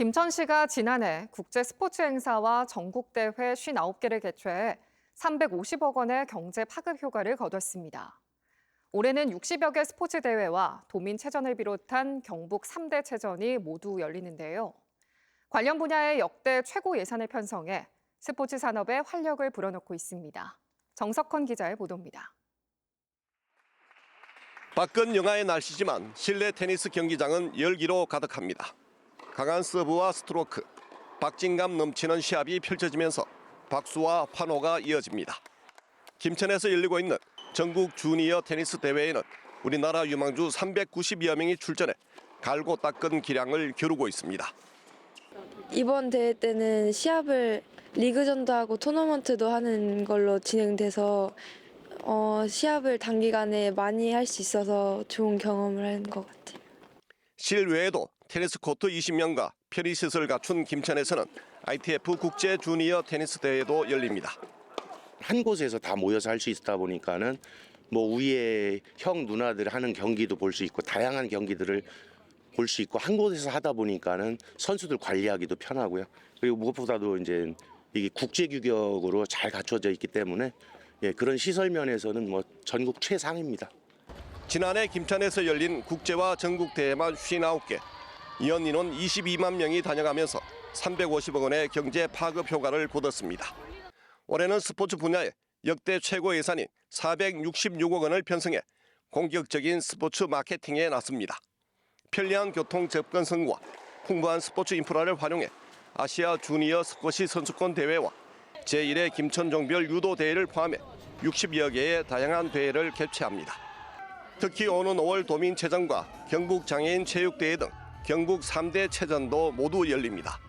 김천 시가 지난해 국제 스포츠 행사와 전국대회 59개를 개최해 350억 원의 경제 파급 효과를 거뒀습니다. 올해는 60여 개 스포츠 대회와 도민체전을 비롯한 경북 3대 체전이 모두 열리는데요. 관련 분야의 역대 최고 예산을 편성해 스포츠 산업에 활력을 불어넣고 있습니다. 정석헌 기자의 보도입니다. 밖은 영하의 날씨지만 실내 테니스 경기장은 열기로 가득합니다. 강한 서브와 스트로크, 박진감 넘치는 시합이 펼쳐지면서 박수와 환호가 이어집니다. 김천에서 열리고 있는 전국 주니어 테니스 대회에는 우리나라 유망주 390여 명이 출전해 갈고 닦은 기량을 겨루고 있습니다. 이번 대회 때는 시합을 리그전도 하고 토너먼트도 하는 걸로 진행돼서 어, 시합을 단기간에 많이 할 수 있어서 좋은 경험을 한 것 같아요. 실외에도 테니스 코트 20명과 편의시설 갖춘 김천에서는 ITF 국제 주니어 테니스 대회도 열립니다. 한 곳에서 다 모여서 할 수 있다 보니까는 뭐 위에 형 누나들 하는 경기도 볼 수 있고 다양한 경기들을 볼 수 있고 한 곳에서 하다 보니까는 선수들 관리하기도 편하고요. 그리고 무엇보다도 이제 이게 국제 규격으로 잘 갖춰져 있기 때문에 예, 그런 시설 면에서는 뭐 전국 최상입니다. 지난해 김천에서 열린 국제와 전국 대회만 59개, 인원 22만 명이 다녀가면서 350억 원의 경제 파급 효과를 거뒀습니다. 올해는 스포츠 분야에 역대 최고 예산인 466억 원을 편성해 공격적인 스포츠 마케팅에 나섭니다. 편리한 교통 접근성과 풍부한 스포츠 인프라를 활용해 아시아 주니어 스쿼시 선수권 대회와 제1회 김천종별 유도 대회를 포함해 60여 개의 다양한 대회를 개최합니다. 특히 오는 5월 도민체전과 경북 장애인 체육대회 등 경북 3대 체전도 모두 열립니다.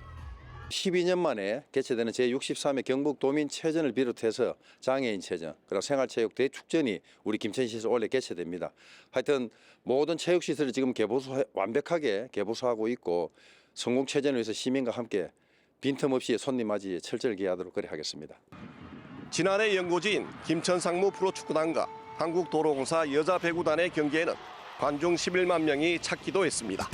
12년 만에 개최되는 제63회 경북 도민 체전을 비롯해서 장애인 체전 그리고 생활체육 대축전이 우리 김천시에서 원래 개최됩니다. 하여튼 모든 체육 시설을 지금 개보수 완벽하게 개보수하고 있고 성공 체전을 위해서 시민과 함께 빈틈없이 손님 맞이에 철저히 기하도록 그래 하겠습니다. 지난해 연고지인 김천 상무 프로축구단과 한국도로공사 여자배구단의 경기에는 관중 11만 명이 찾기도 했습니다.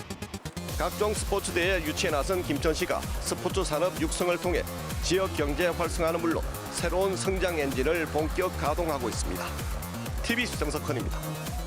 각종 스포츠 대회 유치에 나선 김천시가 스포츠 산업 육성을 통해 지역 경제 활성화는 물론 새로운 성장 엔진을 본격 가동하고 있습니다. TV 수정석헌입니다.